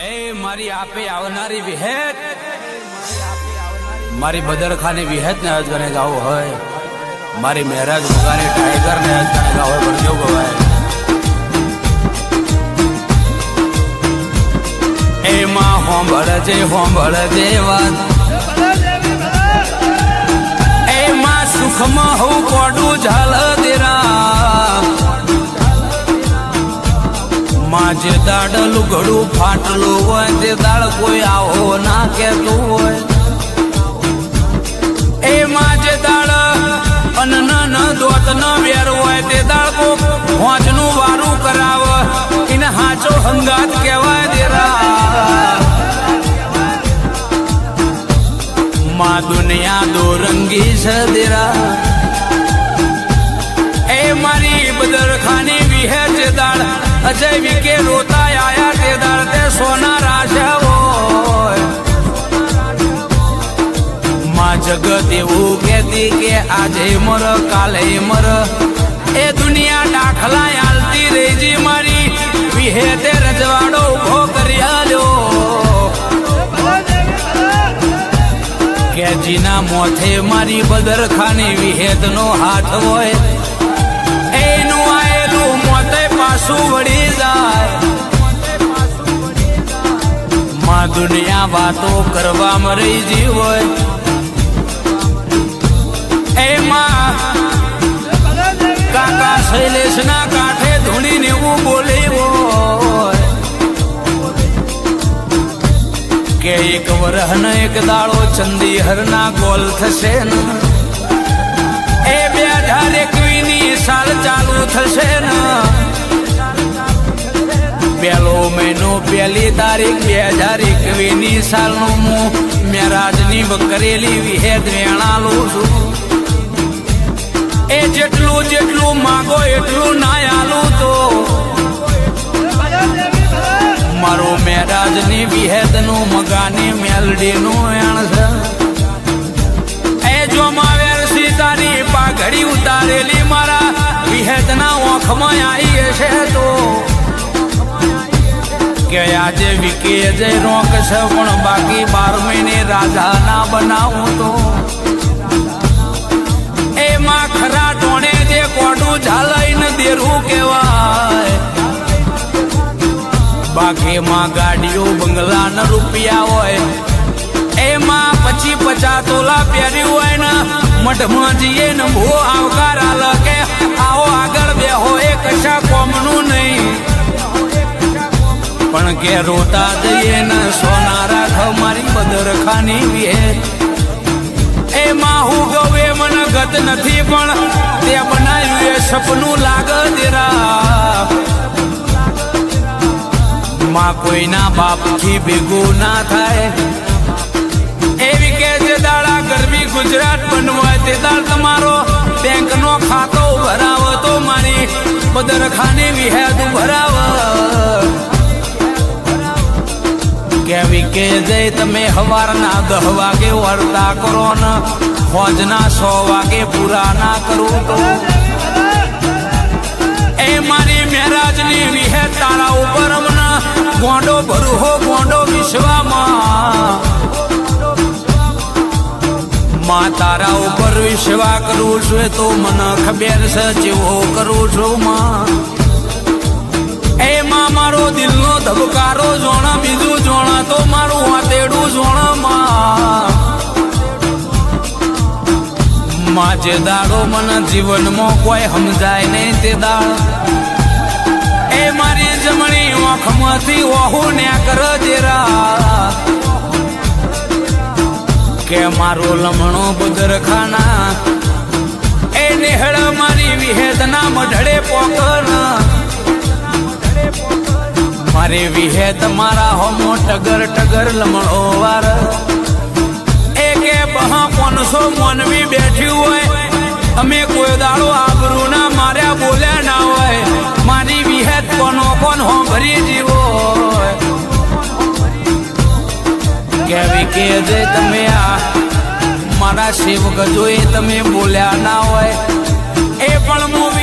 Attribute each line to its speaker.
Speaker 1: એ મારી આપે આવનારી વિહેત. મારી બદરખાની વિહેત ને અજગને ગાવું હોય. મારી મહેરાજ મુગાની ટાઈગર ને અજગને ગાવું હોય, પણ કેવું ગવાય? એમાં હોંભળજે હોંભળજે વાત એમાં સુખમાં હું કોડું ઝાલ દેરા. માં જે દાડ ફાટલું હોય તે દાડ કોઈ આવો ના કેતું હોય. એમાં જે દાડ અન્ન ન દોત ન વેર હોય, તે દાડ કો હોજનું વારું કરાવ. એને હાચો હંગાત કહેવાય દેરા. માં દુનિયા દો રંગી છે દેરા. અજય વિકે રોતા આયા તે દાળ સોના રાજા હોયમાં જગત એવું કહેતી કે આજે મર, કાલે મર. એ દુનિયા દાખલા આલતી રેજી મારી. વિહે તે રજવાડો ઊભો કરી આલ્યો. કે જીના મોથે મારી બદરખાની વિહેતનો હાથ હોય. એનું આયેલું પાછું વળી જાય. માં દુનિયા વાતો કરવા મરી જી હોય એમાં કાકા શૈલેષના કાંઠે ધૂણીને એવું બોલે હોય. કે એક વરહન એક દાળો ચંદી હરના ગોલ થશે ને. એ બે હજાર એકવીની સાલ ચાલુ થશે ને. પેલો મહિનો પહેલી તારીખ, બે હજાર એકવીની સાલનું હું મેરાજની બકરેલી વિહેદ વેણાલું છું. એ જેટલું જેટલું માગો એટલું ના આલું તો. મારો મેરાજની વિહેદનું મગાની મેલડીનું એણ છે. એ જો માવેર સીતાની પાઘડી ઉતારેલી મારા વિહેદના ઓખમાં આવી હશે તો. કે આજે વિકે જે રોક છે, પણ બાકી બાર મહિને રાજા ના બનાવું તો. એમાં ખરા ટોણે જે કોડું ઝાલાઈને દેરું કહેવાય. બાકીમાં ગાડીઓ બંગલા ન રૂપિયા હોય. એમાં પછી પચા તોલા પહેર્યું હોય ને મઠમાં જઈએ ને ભો આવકાર આલ કે આવો આગળ બેહો, એ કશા કોમનું નહીં. પણ કે રોતા જઈએ ને સોના રાખ મારી બદરખાની વે એમાં હું ગવે મને ગત નથી પણ તે બનાવ્યું એ સપનું લાગ દેરા માં કોઈના બાપથી ભેગું ના થાય. એવી કે જે દાડા ગરમી ગુજરાત બનવાય તે દાળ તમારો બેંક નો ખાતો ભરાવો તો મારી બદરખાની વિહેદ ભરાવ કે જય તમે હવારના દહ વાગે વળતા કરો ને. ફોજના સો વાગે પૂરા ના કરું એ મારી મહેરાજની વિહે તારા ઉપર હમણાં ગોંડો હો ગોંડો વિશ્વામાં. માં તારા ઉપર વિશ્વા કરું છું તો મને ખબર છે જેવો કરું છું માં. એમાં મારો દિલનો ધબકારો જોણ, બીજું જોણ, તો મારું વાતેડું જોણમાં. માં જે દાડો મને જીવનમાં કોઈ સમજાય નહીં તે દાડ એ મારી જમણી ઓખમાંથી ઓહું ને કર જેરા. કે મારો લમણો બુદરખાના એ નિહળ મારી વિહેદના મઢડે પોકર. મારી વિહેદ મારા હોમો ટગર ટગર લમણો વાર. એ કે બહા પોનસો મોનવી બેઠી હોય. અમે કોઈ દાડો આબરૂ ના માર્યા બોલ્યા ના હોય. મારી વિહેત કોનો કોન હો ભરી જીવો કેવી કે જે તમે આ મારા સેવક જોઈ તમે બોલ્યા ના હોય. એ પણ હું